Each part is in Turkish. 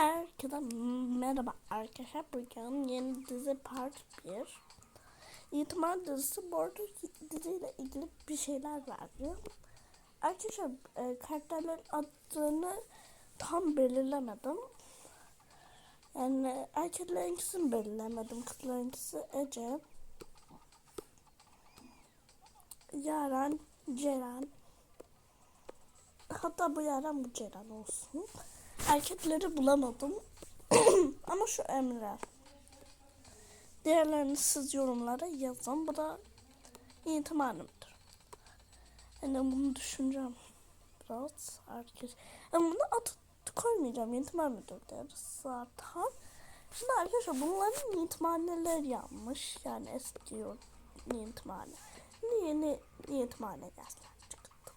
Herkese merhaba arkadaşlar. Bugün yeni dizi part 1. İtimat dizisi bu arada diziyle ilgili bir şeyler verdi. Arkadaşlar e, karakterlerin adını tam belirlemedim. Yani erkeklerinkisini belirlemedim. Kızlarınkisi Ece. Yaren, Ceren. Hatta bu Yaren bu Ceren olsun. Erkekleri bulamadım. Ama şu Emre. Diğerlerini siz yorumlara yazın. Bu da ihtimalimdir. Yani bunu düşüneceğim. Biraz herkes. Yani bunu at koymayacağım. İhtimal müdür deriz zaten. Şimdi arkadaşlar bunların ihtimalleri yanlış. Yani eski ihtimali. Niye ne ihtimale gelsinler çıktı.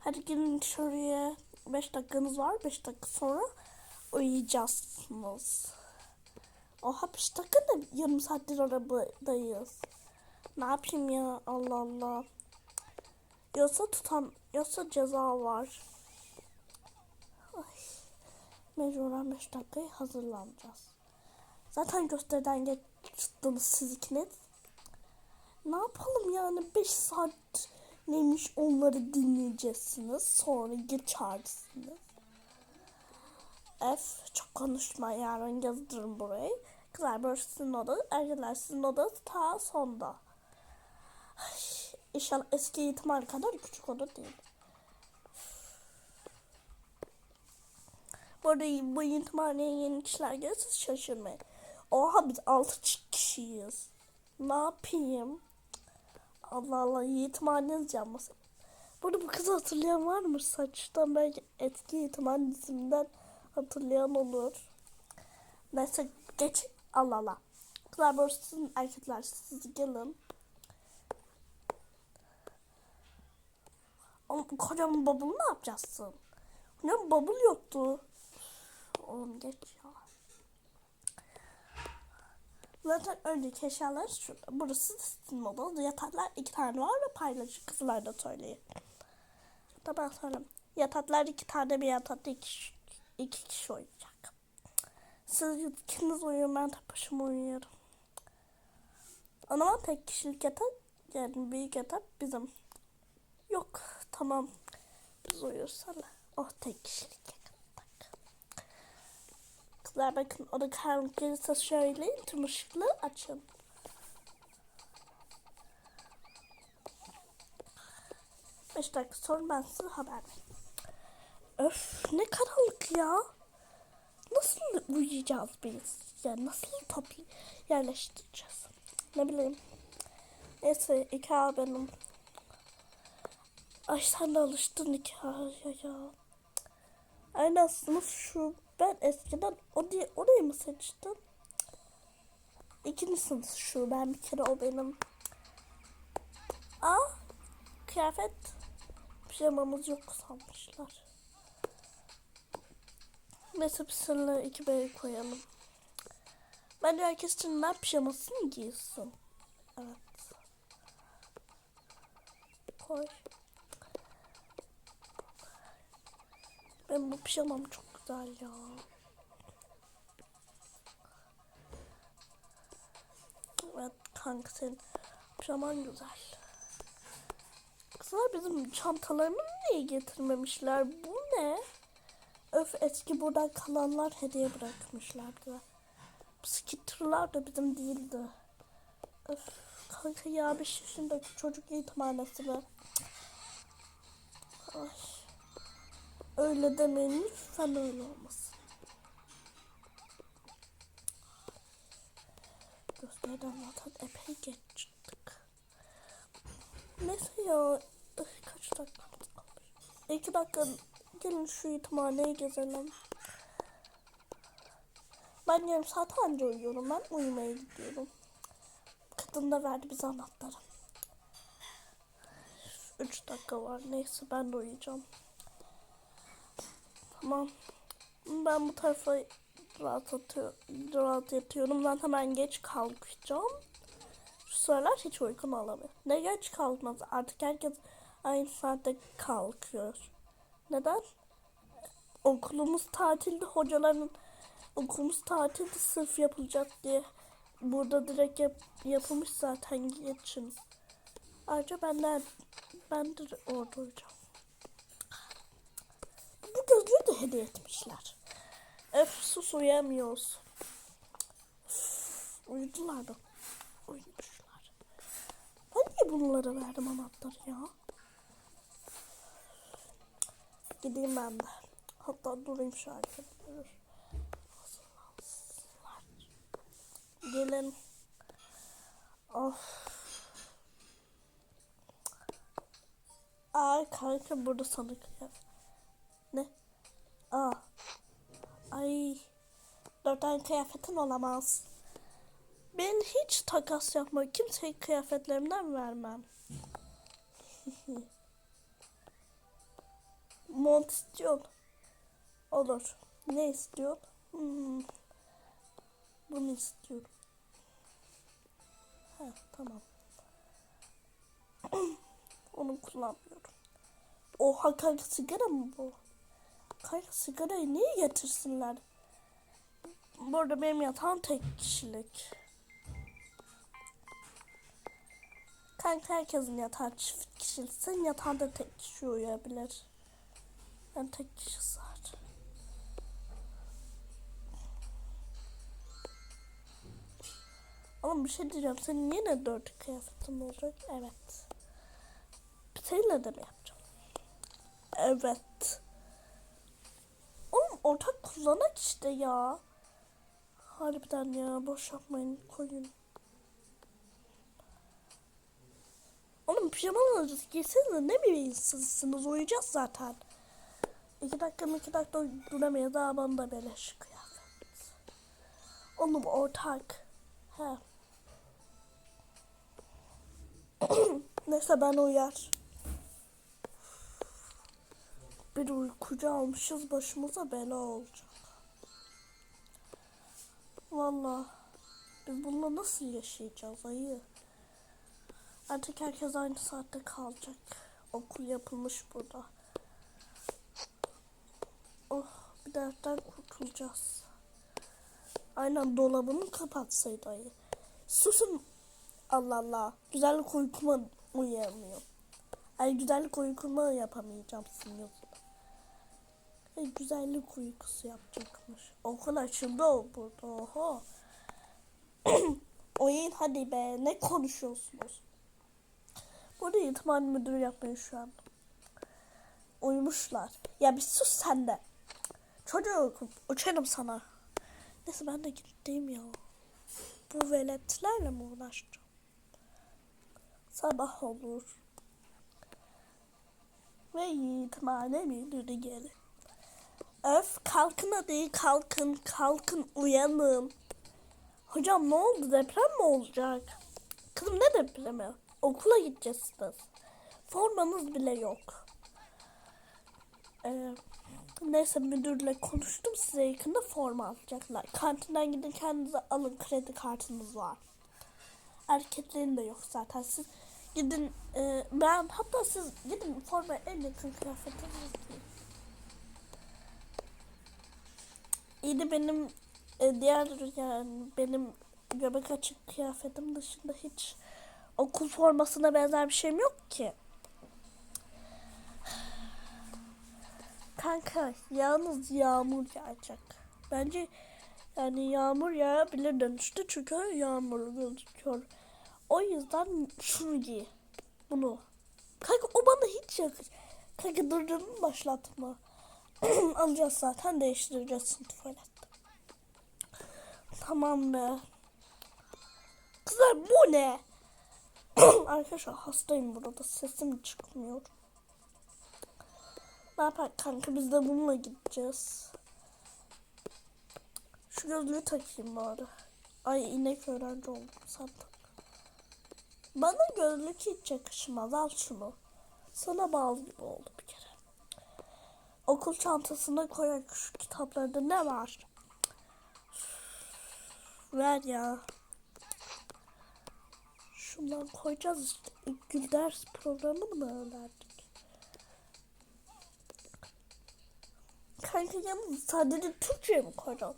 Hadi gelin şuraya. 5 dakikanız var. 5 dakika sonra uyuyacaksınız. Oha 5 dakika da yarım saattir arabadayız. Ne yapayım ya Allah Allah. Yoksa tutan, yoksa ceza var. Ay. Mecburen 5 dakikaya hazırlanacağız. Zaten gösteriden geç çıktınız siz ikiniz. Ne yapalım yani 5 saat neymiş onları dinleyeceksiniz. Sonra geçersiniz. F çok konuşma yarın yazdırın burayı. Kızlar böyle sizin oda, erkekler sizin oda ta sonda. Ay, İnşallah eski ihtimal kadar küçük oda değil. Bu arada bu ihtimalle yeni kişiler gelirse şaşırmayın. Oha biz 6 kişiyiz. Ne yapayım? Allah Allah yetimhaneniz yanmasın. Burada bu kızı hatırlayan var mı? Saçtan belki etki yetimhane diziminden hatırlayan olur. Neyse geç. Allah Allah. Kızlar sizin erkekler siz gelin. Oğlum kocaman bubble ne yapacaksın? Ne bubble yoktu. Oğlum geç ya. Zaten önceki eşyalar şurada. Burası sizin oda. Yataklar iki tane var ve paylaşık kızlar da söyleyin. Ben söyleyeyim. Yataklar iki tane bir yatakta iki, iki kişi uyuyacak. Siz ikiniz uyuyun ben tek başıma uyuyorum. O tek kişilik yatak yani büyük yatak bizim. Yok tamam biz uyursak. Oh tek kişilik yatak. Kızlar bakın o da karanlık şöyle tüm ışıklı açın. Beş dakika sonra ben size haber. Öf ne karanlık ya. Nasıl uyuyacağız biz? Ya nasıl toplu yerleştireceğiz? Ne bileyim. Neyse A benim. Ay sen de alıştın ya ya. Aynen sınıf şu. Ben eskiden o diye orayı mı seçtim? İkinci sınıf şu. Ben bir kere o benim. Aa kıyafet pijamamız yok sanmışlar. Neyse bir sınırla iki bey koyalım. Bence herkes şimdiden pijamasını giysin. Evet. Koy. Ben bu pijamam çok güzel ya. Evet kanka senin pijaman güzel. Kızlar bizim çantalarımızı niye getirmemişler? Bu ne? Öf eski buradan kalanlar hediye bırakmışlar bize. Bu skitterlar da bizim değildi. Öf kanka ya 5 yaşındaki çocuk eğitimhanesi be. Ay. Öyle demeyin lütfen öyle olmasın. Gösteriden zaten epey geç çıktık. Neyse ya kaç dakika kalmış? İki dakika gelin şu yetimhaneyi gezelim. Ben yarım saat anca uyuyorum. Ben uyumaya gidiyorum. Kadın da verdi bize anahtarı. Üç dakika var. Neyse ben de uyuyacağım. Tamam. Ben bu tarafa rahat, atıyor, rahat yatıyorum. Zaten ben geç kalkacağım. Şu sıralar hiç uykum alamıyor. Ne geç kalkmaz. Artık herkes aynı saatte kalkıyor. Neden? okulumuz tatilde hocaların okulumuz tatilde sırf yapılacak diye burada direkt yap, yapılmış zaten geçin. Ayrıca ben de ben de orada olacağım. Bu gözlüğü de hediye etmişler. Öf sus uyuyamıyoruz. Uyudular da. Uyumuşlar. Ben niye bunlara verdim anahtarı ya? Gideyim ben de. Hatta durayım şu. Hazırlansınlar. Gelin. Of. Ay kanka burada. Ne? Aa. Ay. Dört tane kıyafetin olamaz. Ben hiç takas yapmam. Kimseye kıyafetlerimden vermem. Mont istiyorsun. Olur. Ne istiyorsun? Hmm. Bunu istiyorum. Ha, tamam. Onu kullanmıyorum. Oha kanka sigara mı bu? Kanka sigarayı niye getirsinler? Bu arada benim yatağım tek kişilik. Kanka herkesin yatağı çift kişilik. Senin yatağında tek kişi uyuyabilir. Ben tek kişi sığar. Ama bir şey diyeceğim. Senin yine dört kıyafetin olacak. Evet. Seninle de mi yapacağım? Evet. Ortak kullanak işte ya. Harbiden ya boş yapmayın koyun. Oğlum pijamalarınızı giysenize ne bir insansınız uyuyacağız zaten. İki dakika iki dakika duramaya daha bana da beleş kıyafet. Oğlum ortak. He. Neyse ben uyar. Bir uykucu almışız başımıza bela olacak. Vallahi biz bununla nasıl yaşayacağız ayı? Artık herkes aynı saatte kalacak. Okul yapılmış burada. Oh bir dertten kurtulacağız. Aynen dolabını kapatsaydı ayı. Susun. Allah Allah. Güzellik uykuma uyuyamıyorum. Ay güzellik uykuma yapamayacağım sizin güzellik uykusu yapacakmış. Okul açıldı o burada. Oho. Oyun hadi be. Ne konuşuyorsunuz? Burada yetimhane müdürü yapmayın şu an. Uyumuşlar. Ya bir sus sen de. Çocuk uçarım sana. Neyse ben de gideyim ya. Bu veletlerle mi uğraşacağım? Sabah olur. Ve yetimhane müdürü gelir. Öf kalkın hadi kalkın kalkın uyanın. Hocam ne oldu deprem mi olacak? Kızım ne depremi? Okula gideceğiz biz. Formanız bile yok. Ee, neyse müdürle konuştum size yakında forma alacaklar. Kantinden gidin kendinize alın kredi kartınız var. Erkeklerin de yok zaten siz gidin e, ben hatta siz gidin forma en yakın kıyafetiniz giyin. İyi de benim e, diğer yani benim göbek açık kıyafetim dışında hiç okul formasına benzer bir şeyim yok ki. Kanka yalnız yağmur yağacak. Bence yani yağmur yağabilir dönüşte çünkü yağmur gözüküyor. O yüzden şunu giy. Bunu. Kanka o bana hiç yakış. Kanka durdurun başlatma. Alacağız zaten değiştireceğiz tuvalette. Tamam be. Kızlar bu ne? Arkadaşlar hastayım burada. Sesim çıkmıyor. Ne yapar kanka biz de bununla gideceğiz. Şu gözlüğü takayım bari. Ay inek öğrenci oldum tak. Bana gözlük hiç yakışmaz. Al şunu. Sana bal gibi oldu bir kere. Okul çantasına koyak şu kitaplarda ne var? Ver ya. Şundan koyacağız işte. Gün ders programı mı öğrendik? Kanka yalnız sadece Türkçe mi koydun?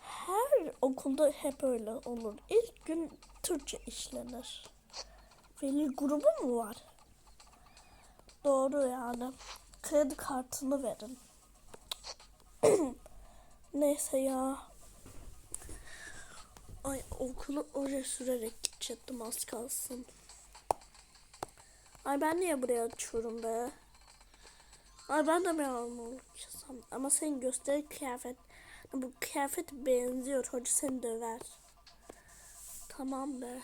Her okulda hep öyle olur. İlk gün Türkçe işlenir. Veli grubu mu var? Doğru yani. Kredi kartını verin. Neyse ya. Ay okulu oraya sürerek gidecektim az kalsın. Ay ben niye buraya açıyorum be? Ay ben de mi almalıyım? Ama senin gösteri kıyafet. Bu kıyafet benziyor. Hoca seni döver. Tamam be.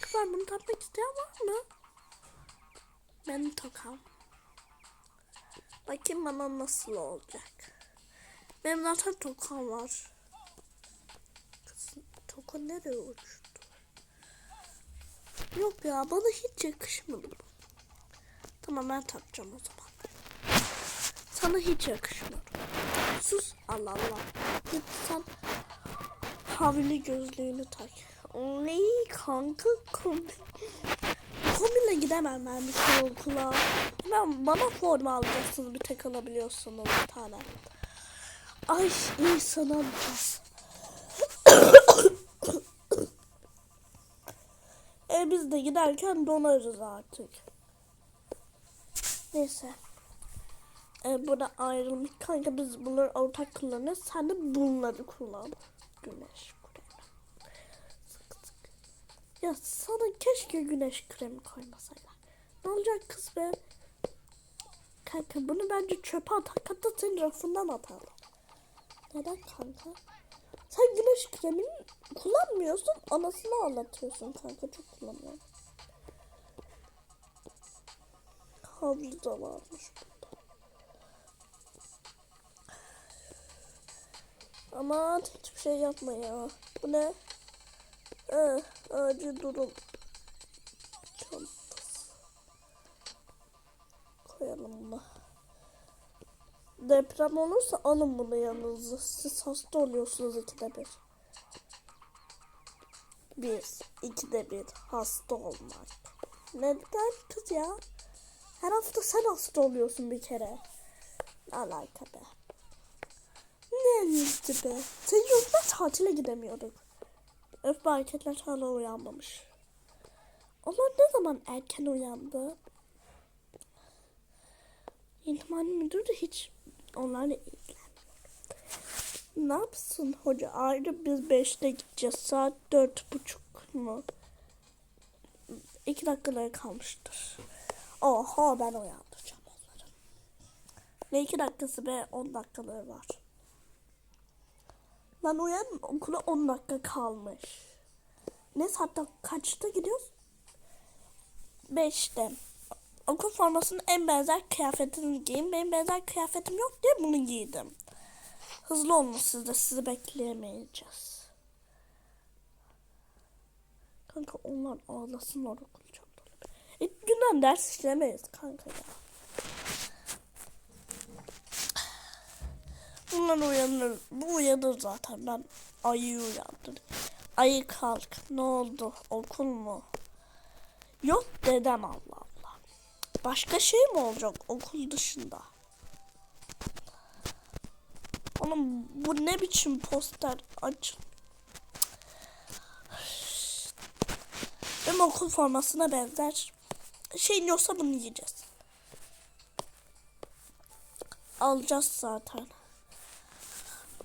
Kızlar bunu takmak isteyen var mı? Ben takam. Bakayım bana nasıl olacak. Benim zaten tokam var. Kız, toka nereye uçtu? Yok ya bana hiç yakışmadı bu. Tamam ben takacağım o zaman. Sana hiç yakışmıyor. Sus Allah Allah. Git sen havili gözlüğünü tak. Oley kanka kombi. Kombiyle gidemem ben bir kere okula. Ben bana forma alacaksınız bir tek alabiliyorsunuz bir tane. Ay iyi sana alacağız. e biz de giderken donarız artık. Neyse. E, burada ayrılmış kanka biz bunları ortak kullanırız. Sen de bunları kullan. Güneş. Ya sana keşke güneş kremi koymasaylar. Ne olacak kız be? Kanka bunu bence çöpe atak hatta senin rafından atalım. Neden kanka? Sen güneş kremini kullanmıyorsun. Anasını anlatıyorsun kanka. Çok kullanıyorum. Havlu da varmış burada. Aman hiçbir şey yapma ya. Bu ne? Ee, acil durum. Çantası. Koyalım bunu. Deprem olursa alın bunu yanınıza. Siz hasta oluyorsunuz ikide bir. Bir, ikide bir hasta olmak. Neden kız ya? Her hafta sen hasta oluyorsun bir kere. Alaka be? Ne be? Senin yüzünden tatile gidemiyorduk. Öf marketler hala uyanmamış. Onlar ne zaman erken uyandı? İlman müdür de hiç onlarla ilgilenmiyor. Ne yapsın hoca? Ayrı biz beşte gideceğiz. Saat dört buçuk mu? İki dakikaları kalmıştır. Oha ben uyandıracağım onları. Ne iki dakikası be on dakikaları var. Ben uyandım okula 10 dakika kalmış. Ne saatte kaçta gidiyoruz? 5'te. Okul formasının en benzer kıyafetini giyin. Benim benzer kıyafetim yok diye bunu giydim. Hızlı olun siz de sizi bekleyemeyeceğiz. Kanka onlar ağlasınlar okul çantalı. İlk günden ders işlemeyiz kanka ya. Bunlar uyanır. Bu uyanır zaten. Ben ayı uyandırdım. Ayı kalk. Ne oldu? Okul mu? Yok dedem Allah Allah. Başka şey mi olacak okul dışında? Oğlum bu ne biçim poster aç. Benim okul formasına benzer. Şeyin yoksa bunu yiyeceğiz. Alacağız zaten.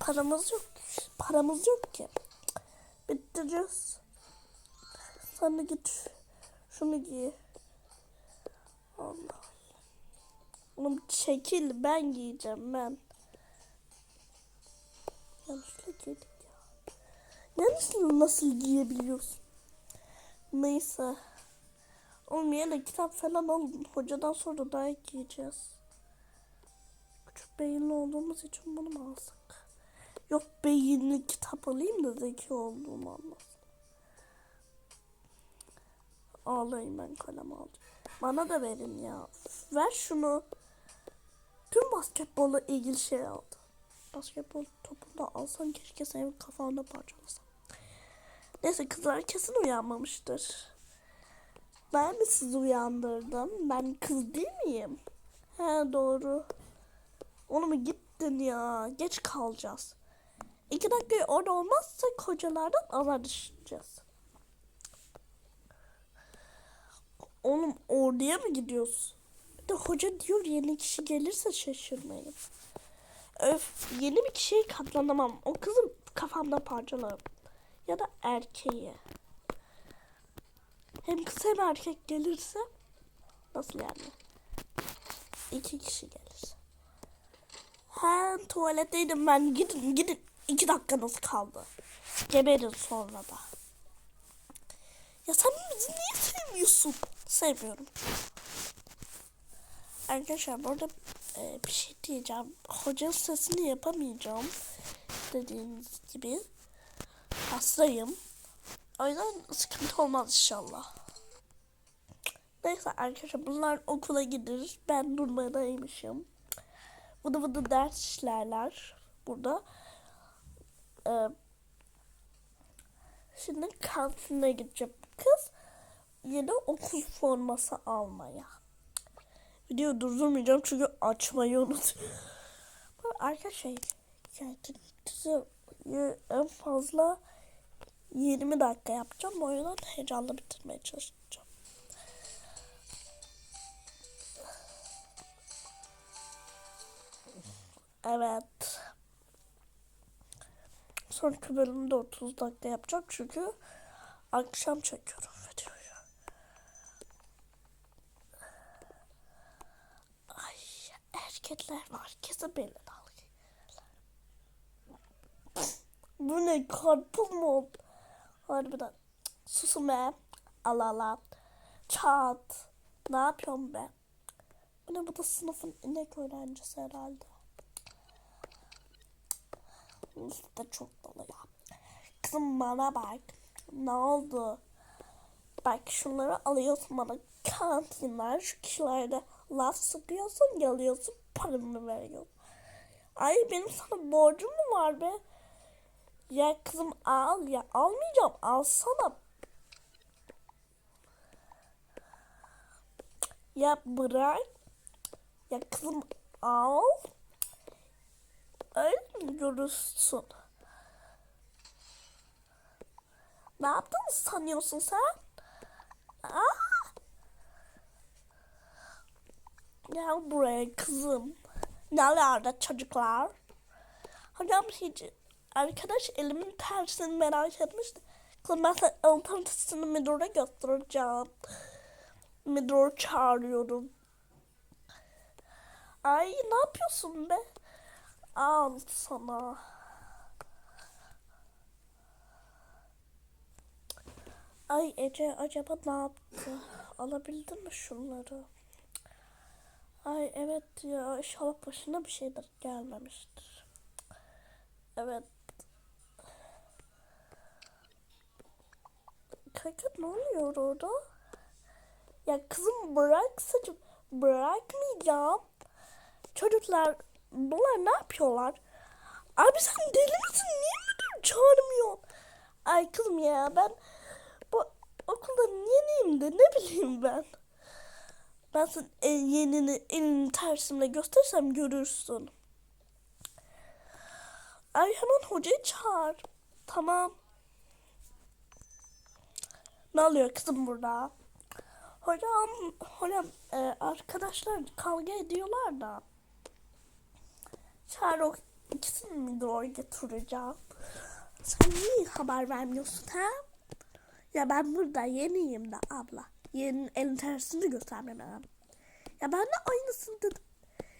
Paramız yok. Paramız yok ki. Bitireceğiz. Sen de git şunu giy. Allah. Oğlum çekil ben giyeceğim ben. Yanlışlıkla giydik ya. Yanlışlıkla nasıl giyebiliyorsun? Neyse. Oğlum yine kitap falan alın. Hocadan sonra daha giyeceğiz. Küçük beyinli olduğumuz için bunu mu alsak? Yok beyinli kitap alayım da zeki olduğumu anlasın. Ağlayayım ben kalem aldım. Bana da verin ya. Ver şunu. Tüm basketbolla ilgili şey aldı. Basketbol topunu da alsan keşke senin kafanda parçalasam. Neyse kızlar kesin uyanmamıştır. Ben mi sizi uyandırdım? Ben kız değil miyim? He doğru. Oğlum git gittin ya. Geç kalacağız. İki dakika orada olmazsa hocalardan azar düşeceğiz. Oğlum orduya mı gidiyoruz? Bir de hoca diyor yeni kişi gelirse şaşırmayın. Öf yeni bir kişiye katlanamam. O kızı kafamda parçalarım. Ya da erkeği. Hem kız hem erkek gelirse nasıl yani? İki kişi gelirse. He tuvaletteydim ben. Gidin gidin. İki dakikanız kaldı. Geberin sonra da. Ya sen bizi niye sevmiyorsun? Sevmiyorum. Arkadaşlar burada e, bir şey diyeceğim. Hocanın sesini yapamayacağım. Dediğiniz gibi. Hastayım. O yüzden sıkıntı olmaz inşallah. Neyse arkadaşlar bunlar okula gider. Ben durmadaymışım. Vıdı vıdı ders işlerler burada. Ee, şimdi kantine gideceğim. Kız yeni okul forması almaya. Video durdurmayacağım çünkü açmayı unut. Arkadaşlar yani dizi en fazla 20 dakika yapacağım. O yüzden heyecanla bitirmeye çalışacağım. Evet. Sonraki bölümde 30 dakika yapacağım çünkü akşam çekiyorum videoyu. Ay erkekler var. Kesin belli dalga. Bu ne karpuz mu oldu? Harbiden. Susun be. Allah Allah. Çat. Ne yapıyorum be? Bu ne bu da sınıfın inek öğrencisi herhalde. Usta çok dolu ya. Kızım bana bak. Ne oldu? Bak şunları alıyorsun bana kantinler şu kişilerde laf sıkıyorsun geliyorsun paramı veriyorsun. Ay benim sana borcum mu var be? Ya kızım al ya almayacağım alsana. Ya bırak. Ya kızım al. Görürsün? Ne yaptığını sanıyorsun sen? Aa! Gel buraya kızım. Nelerde çocuklar? Hocam hiç arkadaş elimin tersini merak etmişti. Kızım ben sana alternatifini müdüre göstereceğim. Müdür çağırıyorum. Ay ne yapıyorsun be? Al sana. Ay Ece acaba ne yaptı? Alabildin mi şunları? Ay evet ya inşallah başına bir şeyler gelmemiştir. Evet. Kanka ne oluyor orada? Ya kızım bırak saçım. Bırakmayacağım. Çocuklar bunlar ne yapıyorlar? Abi sen deli misin? Niye müdür çağırmıyorsun? Ay kızım ya ben bu okulda yeniyim de ne bileyim ben. Ben senin el yenini elini tersimle göstersem görürsün. Ay hemen hocayı çağır. Tamam. Ne oluyor kızım burada? Hocam, hocam e, arkadaşlar kavga ediyorlar da. O ikisini mi doğru getireceğim? Sen niye haber vermiyorsun ha? Ya ben burada yeniyim de abla. Yenin elin tersini göstermem lazım. Ya ben de aynısını dedim.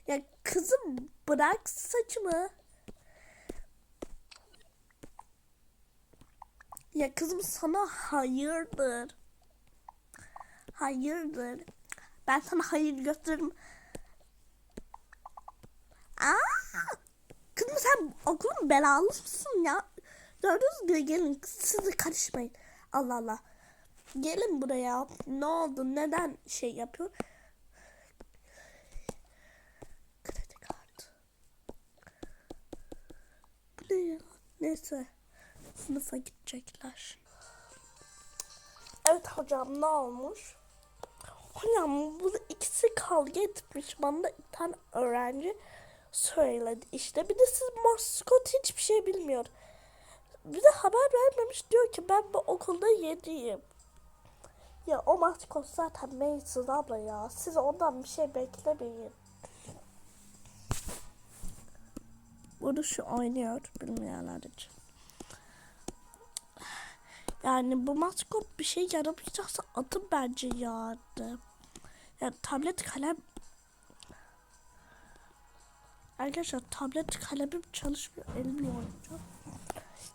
Ya kızım bırak saçımı. Ya kızım sana hayırdır. Hayırdır. Ben sana hayır gösteririm. Aa! Kızım sen okulun belalı mısın ya? Gördünüz mü gelin siz de karışmayın. Allah Allah. Gelin buraya. Ne oldu? Neden şey yapıyor? Kredi kartı. Bu ne ya? Neyse. Sınıfa gidecekler. Evet hocam ne olmuş? Hocam bu ikisi kavga etmiş. Bana da bir tane öğrenci söyledi işte. Bir de siz maskot hiçbir şey bilmiyor. Bir de haber vermemiş diyor ki ben bu okulda yeniyim. Ya o maskot zaten Mason abla ya. Siz ondan bir şey beklemeyin. Bunu şu oynuyor bilmeyenler için. Yani bu maskot bir şey yaramayacaksa atın bence yani. Yani tablet kalem Arkadaşlar tablet kalemim çalışmıyor elimle oynayacağım.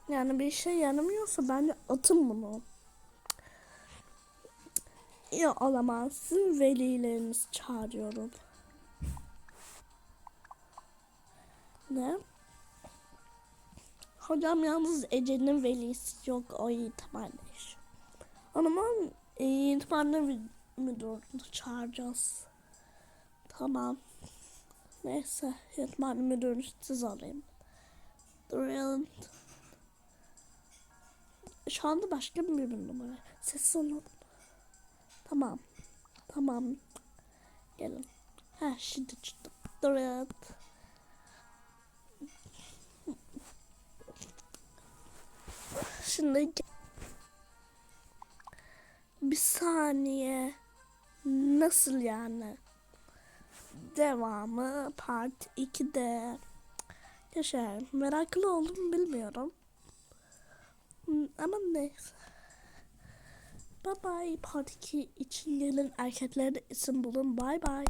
Yani bir şey yaramıyorsa bence atın bunu. Ya sizin velilerinizi çağırıyorum. Ne? Hocam yalnız Ece'nin velisi yok o zaman eğitmenler mü- müdürünü çağıracağız. Tamam. Neyse eğitmen müdürünü siz arayın. Durun. Şu anda başka bir numara. Sessiz olun. Tamam. Tamam. Gelin. Ha şimdi çıktım. Durun. Şimdi bir saniye. Nasıl yani? Devamı part 2'de. Yaşar meraklı oldum bilmiyorum. Ama neyse. Bye bye part 2 için gelin erkeklere isim bulun. Bye bye.